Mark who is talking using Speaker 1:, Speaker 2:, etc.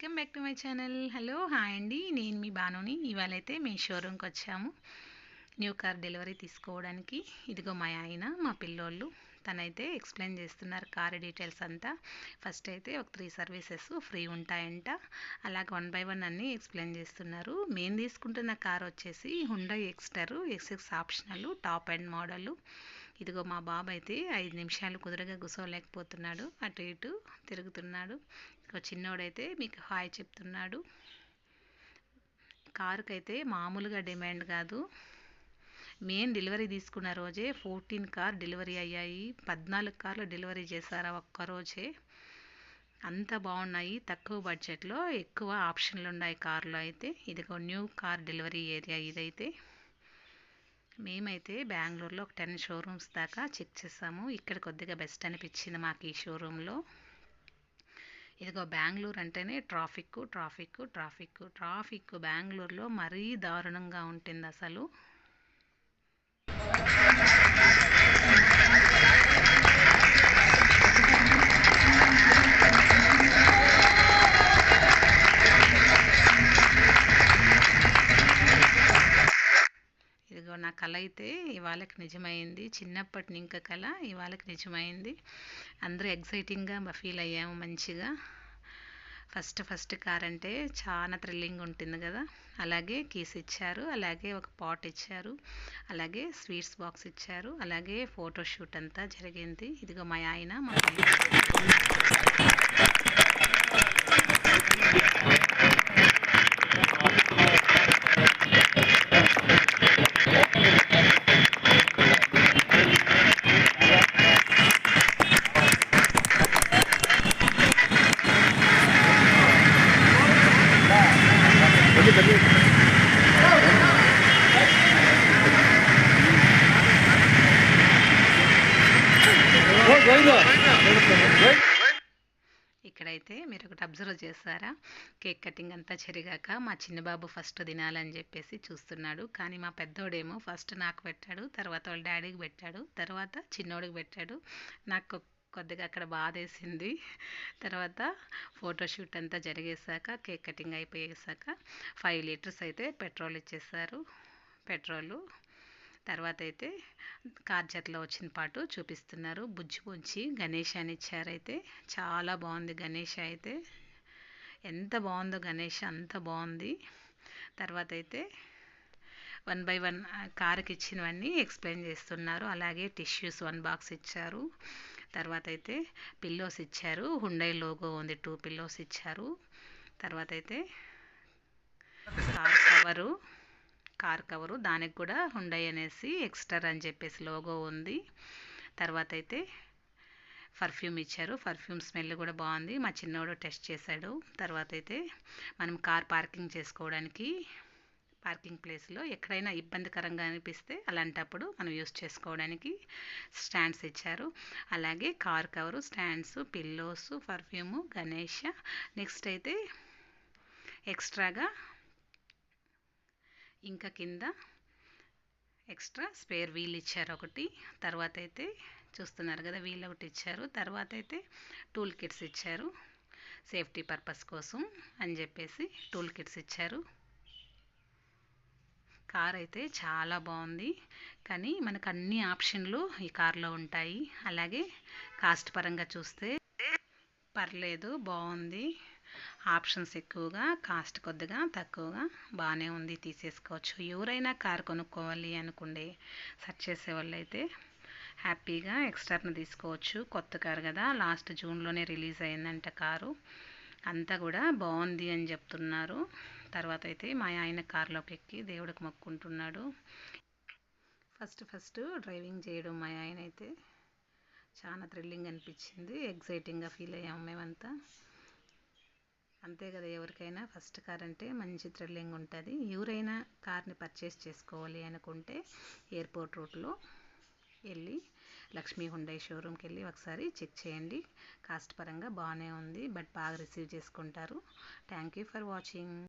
Speaker 1: Welcome back to my channel. Hello hi అండి. నేను మీ బానుని ఇవాళ అయితే మీ షోరూమ్కి వచ్చాము. న్యూ కార్ డెలివరీ తీసుకోవడానికి. ఇదిగో మా ఆయన మా పిల్లోళ్ళు. తనైతే ఎక్స్ప్లెయిన్ చేస్తున్నారు కార్ డీటెయిల్స్ అంతా. ఫస్ట్ అయితే ఒక త్రీ సర్వీసెస్ ఫ్రీ ఉంటాయంట. అలాగే వన్ బై వన్ అన్నీ ఎక్స్ప్లెయిన్ చేస్తున్నారు. మేము తీసుకుంటున్న కార్ వచ్చేసి Hyundai Exter X X optional top and model. ఇదిగో మా బాబు అయితే ఐదు నిమిషాలు కుదురగా కూర్చోలేకపోతున్నాడు. అటు ఇటు తిరుగుతున్నాడు. చిన్నోడైతే మీకు హాయ్ చెప్తున్నాడు. కారుకి అయితే మామూలుగా డిమాండ్ కాదు. మెయిన్ డెలివరీ తీసుకున్న రోజే ఫోర్టీన్ కార్ డెలివరీ అయ్యాయి. పద్నాలుగు కార్లు డెలివరీ చేశారు ఒక్క రోజే. అంత బాగున్నాయి. తక్కువ బడ్జెట్లో ఎక్కువ ఆప్షన్లు ఉన్నాయి కార్లో అయితే. ఇదిగో న్యూ కార్ డెలివరీ ఏరియా ఇదైతే. మేమైతే బెంగళూరులో ఒక టెన్ షోరూమ్స్ దాకా చెక్ చేసాము. ఇక్కడ కొద్దిగా బెస్ట్ అనిపించింది మాకు ఈ షోరూంలో. ఇదిగో బెంగళూరు అంటేనే ట్రాఫిక్ ట్రాఫిక్ ట్రాఫిక్ ట్రాఫిక్ బెంగళూరులో మరీ దారుణంగా ఉంటుంది అసలు ఇదిగో నా కళ అయితే ఇవాళకి నిజమైంది. చిన్నప్పటి ఇంకా కళ ఇవాళకి నిజమైంది. అందరూ ఎగ్జైటింగ్గా ఫీల్ అయ్యాము మంచిగా. ఫస్ట్ ఫస్ట్ కార్ అంటే చాలా థ్రిల్లింగ్ ఉంటుంది కదా. అలాగే కీస్ ఇచ్చారు. అలాగే ఒక పాట్ ఇచ్చారు. అలాగే స్వీట్స్ బాక్స్ ఇచ్చారు. అలాగే ఫోటో షూట్ అంతా జరిగింది. ఇదిగో మా ఆయన మా ఇక్కడైతే మీరు ఒకటి అబ్జర్వ్ చేశారా? కేక్ కటింగ్ అంతా జరిగాక మా చిన్నబాబు ఫస్ట్ తినాలని చెప్పేసి చూస్తున్నాడు. కానీ మా పెద్దోడేమో ఫస్ట్ నాకు పెట్టాడు తర్వాత వాళ్ళ డాడీకి పెట్టాడు తర్వాత చిన్నోడికి పెట్టాడు. నాకు కొద్దిగా అక్కడ బాధేసింది తర్వాత ఫోటోషూట్ అంతా జరిగేసాక కేక్ కటింగ్ అయిపోయేసాక ఫైవ్ లీటర్స్ అయితే పెట్రోల్ ఇచ్చేసారు పెట్రోలు తర్వాత అయితే కార్ వచ్చిన పాటు చూపిస్తున్నారు. బుజ్జి బుజ్జి గణేష్ అని ఇచ్చారైతే. చాలా బాగుంది గణేష్ అయితే. ఎంత బాగుందో గణేష్ అంత బాగుంది. తర్వాత అయితే వన్ బై వన్ కార్కి ఇచ్చినవన్నీ ఎక్స్ప్లెయిన్ చేస్తున్నారు. అలాగే టిష్యూస్ వన్ బాక్స్ ఇచ్చారు. తర్వాత అయితే పిల్లోస్ ఇచ్చారు. హుండై లోగో ఉంది టూ పిల్లోస్ ఇచ్చారు. తర్వాత అయితే కార్ కవరు. కార్ కవరు దానికి కూడా హుండై అనేసి ఎక్స్టర్ అని చెప్పేసి లోగో ఉంది. తర్వాత అయితే పర్ఫ్యూమ్ ఇచ్చారు. పర్ఫ్యూమ్ స్మెల్ కూడా బాగుంది. మా చిన్నోడు టెస్ట్ చేశాడు. తర్వాత అయితే మనం కార్ పార్కింగ్ చేసుకోవడానికి పార్కింగ్ ప్లేస్లో ఎక్కడైనా ఇబ్బందికరంగా అనిపిస్తే అలాంటప్పుడు మనం యూస్ చేసుకోవడానికి స్టాండ్స్ ఇచ్చారు. అలాగే car cover stands pillows perfume Ganesha next అయితే ఎక్స్ట్రాగా ఇంకా కింద ఎక్స్ట్రా స్పేర్ వీల్ ఇచ్చారు ఒకటి. తర్వాత అయితే చూస్తున్నారు కదా వీల్ ఒకటి ఇచ్చారు. తర్వాత అయితే టూల్ కిట్స్ ఇచ్చారు. సేఫ్టీ పర్పస్ కోసం అని చెప్పేసి టూల్ కిట్స్ ఇచ్చారు. కార్ అయితే చాలా బాగుంది. కానీ మనకు అన్ని ఆప్షన్లు ఈ కార్లో ఉంటాయి. అలాగే కాస్ట్ పరంగా చూస్తే పర్లేదు బాగుంది. ఆప్షన్స్ ఎక్కువగా కాస్ట్ కొద్దిగా తక్కువగా బాగానే ఉంది తీసేసుకోవచ్చు. ఎవరైనా కార్ కొనుక్కోవాలి అనుకుండే సెర్చ్ చేసే వాళ్ళు అయితే హ్యాపీగా ఎక్స్టర్న్ తీసుకోవచ్చు. కొత్త కారు కదా లాస్ట్ జూన్లోనే రిలీజ్ అయిందంట కారు. అంతా కూడా బాగుంది అని చెప్తున్నారు. తర్వాత అయితే మా ఆయన కారులోకి ఎక్కి దేవుడికి మొక్కుంటున్నాడు. ఫస్ట్ ఫస్ట్ డ్రైవింగ్ చేయడం మా ఆయన అయితే. చాలా థ్రిల్లింగ్ అనిపించింది. ఎగ్జైటింగ్గా ఫీల్ అయ్యాము మేమంతా. అంతే కదా ఎవరికైనా ఫస్ట్ కార్ అంటే మంచి థ్రిల్లింగ్ ఉంటుంది. ఎవరైనా కార్ని పర్చేస్ చేసుకోవాలి అనుకుంటే ఎయిర్పోర్ట్ రూట్లో వెళ్ళి లక్ష్మీ హుండై షోరూమ్కి వెళ్ళి ఒకసారి చెక్ చేయండి. కాస్ట్ పరంగా బాగానే ఉంది బట్ బాగా రిసీవ్ చేసుకుంటారు. Thank you for watching